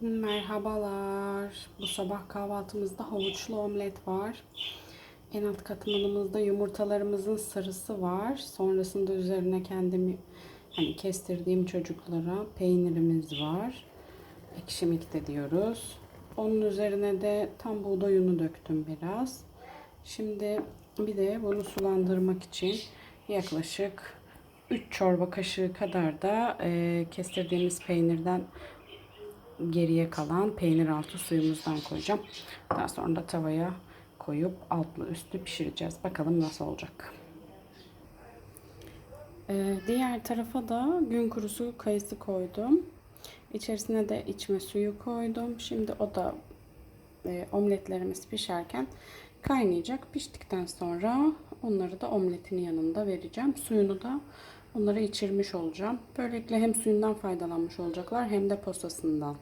Merhabalar. Bu sabah kahvaltımızda havuçlu omlet var. En alt katmanımızda yumurtalarımızın sarısı var. Sonrasında üzerine kendimi hani kestirdiğim çocuklara peynirimiz var. Ekşimik de diyoruz. Onun üzerine de tam buğday unu döktüm biraz. Şimdi bir de bunu sulandırmak için yaklaşık 3 çorba kaşığı kadar da e, kestirdiğimiz peynirden geriye kalan peynir altı suyumuzdan koyacağım. Daha sonra da tavaya koyup altlı üstü pişireceğiz. Bakalım nasıl olacak. Ee, diğer tarafa da gün kurusu kayısı koydum. İçerisine de içme suyu koydum. Şimdi o da e, omletlerimiz pişerken kaynayacak. Piştikten sonra onları da omletin yanında vereceğim. Suyunu da onlara içirmiş olacağım. Böylelikle hem suyundan faydalanmış olacaklar hem de posasından.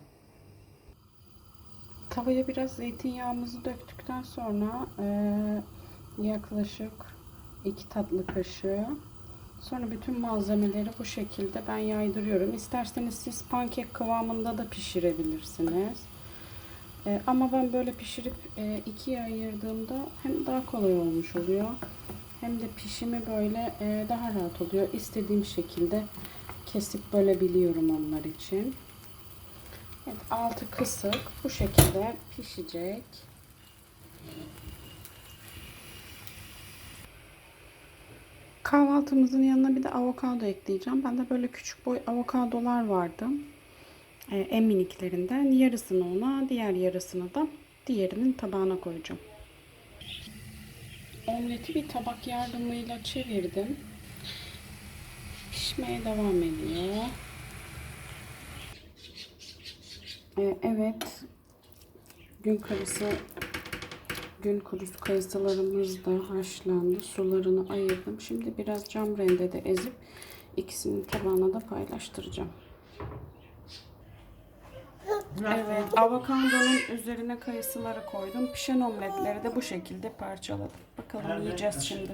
Tavaya biraz zeytinyağımızı döktükten sonra e, yaklaşık 2 tatlı kaşığı sonra bütün malzemeleri bu şekilde ben yaydırıyorum. İsterseniz siz pankek kıvamında da pişirebilirsiniz. E, ama ben böyle pişirip e, ikiye ayırdığımda hem daha kolay olmuş oluyor hem de pişimi böyle e, daha rahat oluyor. İstediğim şekilde kesip bölebiliyorum onlar için. Evet, altı kısık bu şekilde pişecek. Kahvaltımızın yanına bir de avokado ekleyeceğim. Bende böyle küçük boy avokadolar vardı. Ee, en miniklerinden. Yarısını ona, diğer yarısını da diğerinin tabağına koyacağım. Omleti bir tabak yardımıyla çevirdim. Pişmeye devam ediyor. Ee, evet. Gün kayısı gün kurusu kayısılarımız da haşlandı. Sularını ayırdım. Şimdi biraz cam rendede ezip ikisinin tabağına da paylaştıracağım. Evet, avokadonun üzerine kayısıları koydum. Pişen omletleri de bu şekilde parçaladım. Bakalım yiyeceğiz şimdi.